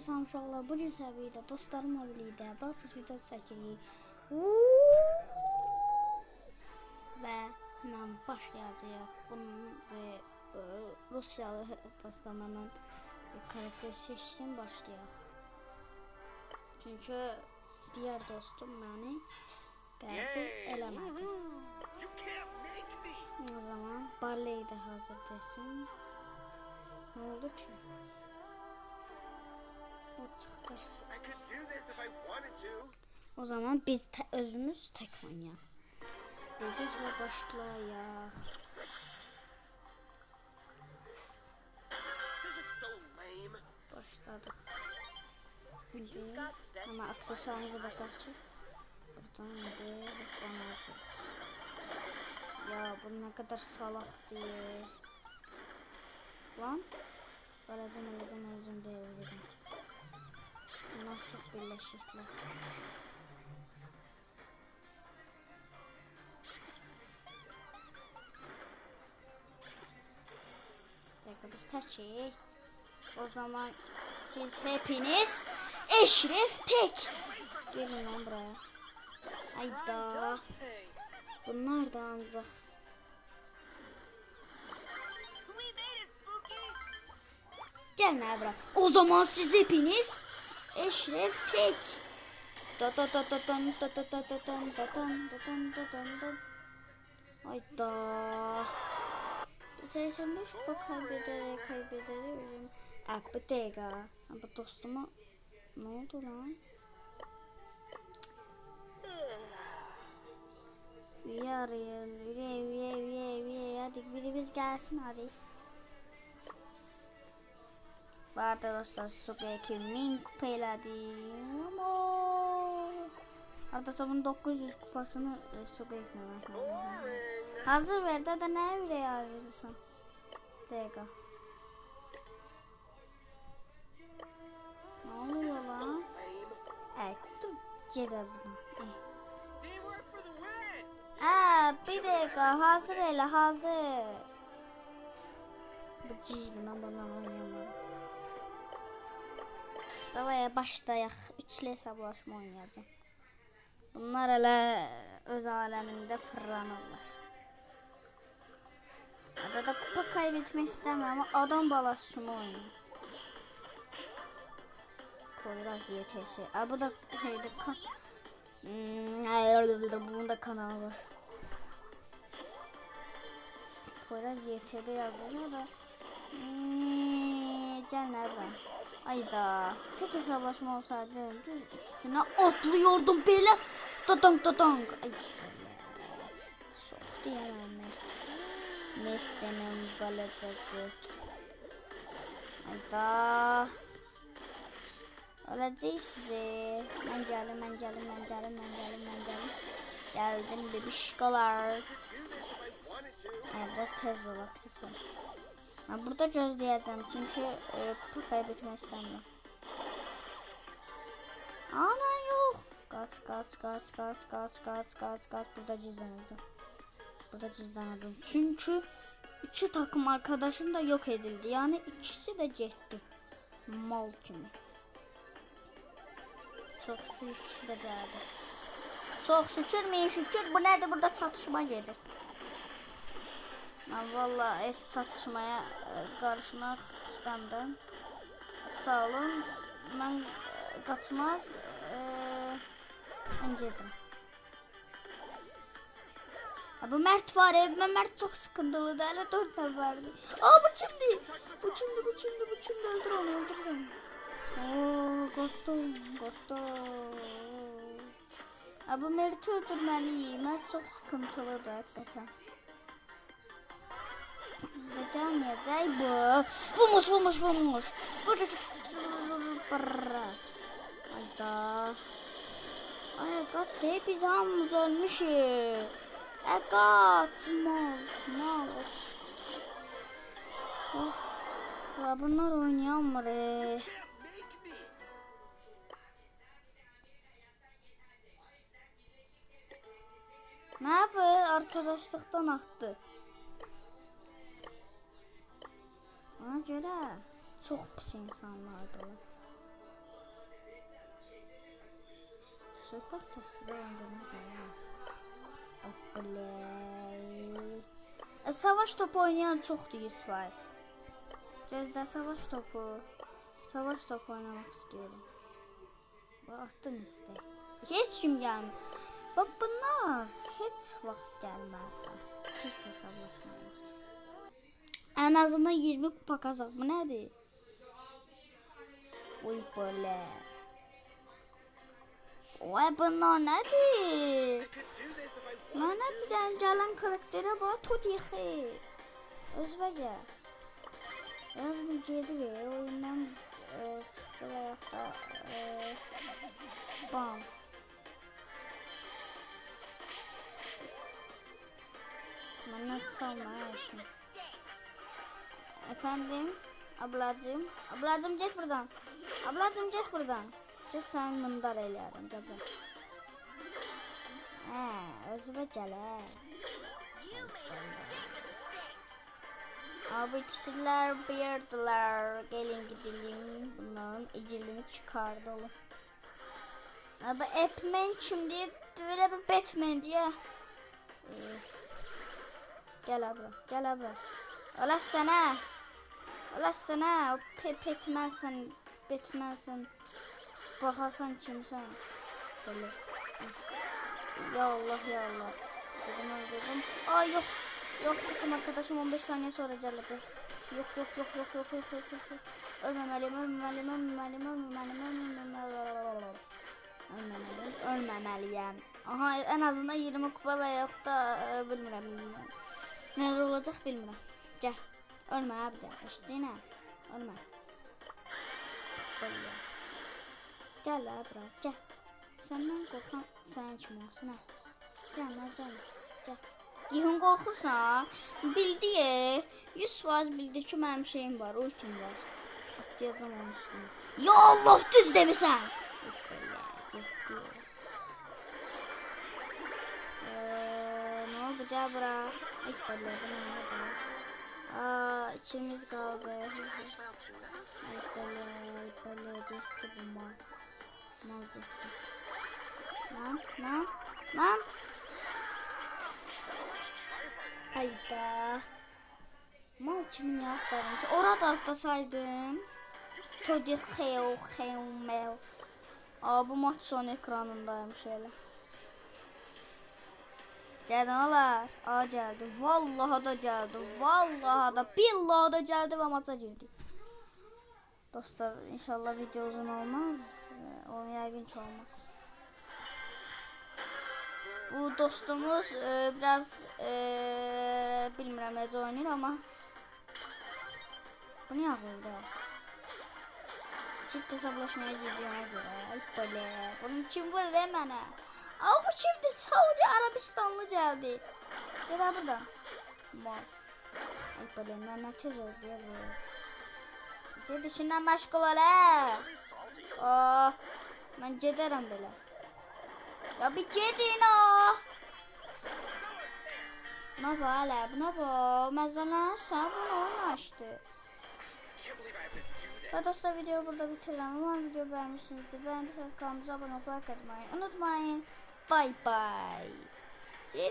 Salam uşaqlar, bu gün səviyyədə dostlarımla birlikdə Brawl video çəkirik. Və hemen başlayacağıq. Bunun e, e, Rusiyalı dostlarımla bir karakter seçtim, başlayaq. Çünkü diğer dostum beni qəbul eləmədi. O zaman Barley de hazır desin. Ne oldu ki? O zaman biz te özümüz tek oynayalım. Dedik ve lame. Başladık. Bildiğin ama aksesuarımızı basaq ki. Buradan hoplanacaq. Ya bu ne kadar salak diye. Lan. Öləcəm, öləcəm, öləcəm deyil dedim. Bunlar çox birləşiklər. dakika biz təkik. O zaman siz hepiniz Eşref tek. Gelin lan buraya. Ayda. Bunlar da ancak. Gel ne bura. O zaman siz hepiniz Eşref tek. Da da da da dan da da da da dan da dan da dan da dan dan. Ayda. 85 kupa kaybederek kaybederek. Ah bu dakika. Bu dostuma ne oldu lan? Üye arayın. Üye üye üye üye. Hadi birimiz gelsin hadi. Bu arada dostlar Suga 2000 kupa elədim. Ama Arada sabun 900 kupasını e. Boring. Hazır ver de ne öyle yazıyorsun? Dakika. Ne oluyor lan? Evet dur cede bunu. Eh. Aa, bir dakika hazır hele hazır. Bu cihlinden bana oynayamadım. Davaya başlayak. Üçlü hesaplaşma oynayacağım. Bunlar hele öz aleminde fırlanırlar. Arada kupa kaybetmek istemiyorum ama adam balası kimi oynuyor. Poyraz YTS. Aa, bu da şeyde kan... Hmm, bunun da kanalı var. Poyraz YTB yazıyor da. Hmm, Gel nereden? Ayda. Tek hesaplaşma olsaydı düz üstüne atlıyordum böyle. Dadang dadang. Ay. Sok diyemem Mert. Mert denen balaca göt. Ayda. Öleceğiz size. Ben geldim, ben geldim, ben geldim, ben geldim, ben geldim. Geldim bebişkolar. Ay, biraz tez ol aksesuar. Ben burada gözleyeceğim çünkü e, kupa kaybetmek istemiyorum. Ana yok. Kaç kaç kaç kaç kaç kaç kaç kaç burada cüzdanacağım. Burada cüzdanadım. Çünkü iki takım arkadaşım da yok edildi. Yani ikisi de gitti. Mal kimi. Çok şükür ikisi de geldi. Çok şükür mi şükür bu nerede burada çatışma gelir. Ben valla et çatışmaya e, karışmak istemiyorum. Sağ olun. Ben e, kaçmaz. E, gedim. Bu Mert var evime Mert çok sıkıntılı da hele dört vardı. Aa bu kimdi? Bu kimdi bu kimdi bu kimdi öldür onu öldür onu. Oo korktum korktum. Ha, bu Mert'i öldürmeliyim. Mert çok sıkıntılıdır hakikaten. Da gelmeyecek bu. Vurmuş vurmuş vurmuş. Hayda. Ay kaç hep hamımız ölmüşüz. E kaç mal mal. Oh. Ya bunlar e. Can't make me. Ne yapıyor? Arkadaşlıktan attı. Ona görə çox pis insanlardır. Söhbət səssiz olduğunu da. Bley. E, savaş topu oynayan çoxdur 100%. Gözlə savaş topu. Savaş topu oynamaq istəyirəm. Atdım istək. Heç kim gəlmir. Bax bunlar heç vaxt gəlməzlər. Çift hesablaşmayacaq. Ən azından 20 kupa qazaq. Bu nədir? Oy böyle. Oy bunlar nədir? Could do this if I Mənə bir dənə gələn karakterə bax, Todi xeyr. Özvəcə. Yazdım gedir, ya, oyundan e, çıxdı və yaxud da e, bam. Məndən çalma şey. Efendim, ablacığım, ablacığım get buradan. Ablacığım get buradan. Get səni mındar eləyərəm, gəl bura. Hə, özünə gəl. Abi ikisiler birdiler. Gelin gidelim. Bunların ecilini çıkartalım. Abi Epman kim diye böyle bir Batman diye. Ee, gel abla, gel abla. Ola sana. Ola sana. O pe Batman sen. Bakarsan kimsen. Böyle. Ya Allah ya Allah. Dedim öldürdüm. Ay yok. Yok takım arkadaşım 15 saniye sonra gelecek. Yok yok yok yok yok yok yok yok. yok. Ölmemeliyim ölmemeliyim ölmemeliyim ölmemeliyim ölmemeliyim. Ölmemeliyim. Aha en azından 20 kupa ve yok da e, bilmirəm. Nerede olacak bilmirəm. Gel. Ölme abi de. İşte ne? Ölme. Böyle. Gel la bura gel. Senden korkan sen kim olsun ha? Gel la gel. Gel. Yihun qorxursan, bildi, 100% bildi ki, mənim şeyim var, ultim var. Atlayacağım onun üstünə. Ya Allah, düz getdi. Eee, nə oldu, gəl bura. Belə, bu nə oldu? Aa, içimiz qaldı. Ay, belə, ay, belə, getdi bu mal. Mal getdi. Lan, lan, lan. Hayda. Mal kimin yaptırdım ki? Orada atlasaydım. Todi xew xew mev. Aa bu maç son ekranındaymış hele. Olar. Aa geldi. Vallahi da geldi. Vallahi da billahi da geldi ve maça girdik. Dostlar inşallah video uzun olmaz. Ee, O yəqin ki olmaz. Bu dostumuz e, biraz e, bilmirəm necə oynayır amma bu niyə ağıldı? Çift hesablaşmaya girdiyona görə. Ay belə. Bunu kim vurur mənə? Aa bu kimdir? Saudi Arabistanlı gəldi. Gəl buradan. Mal. Ay nə, nə tez oldu ya bu. Ged işindən məşğul ol hə. Aa, mən gedərəm belə. Ya bir gedin o. Ne bu hala? Bu ne bu? Mezalar sen bunu this. Ve dostlar videoyu burada bitirelim. Umarım video beğenmişsinizdir. Beğendiyseniz kanalımıza abone olmayı, バイバイ。テレビも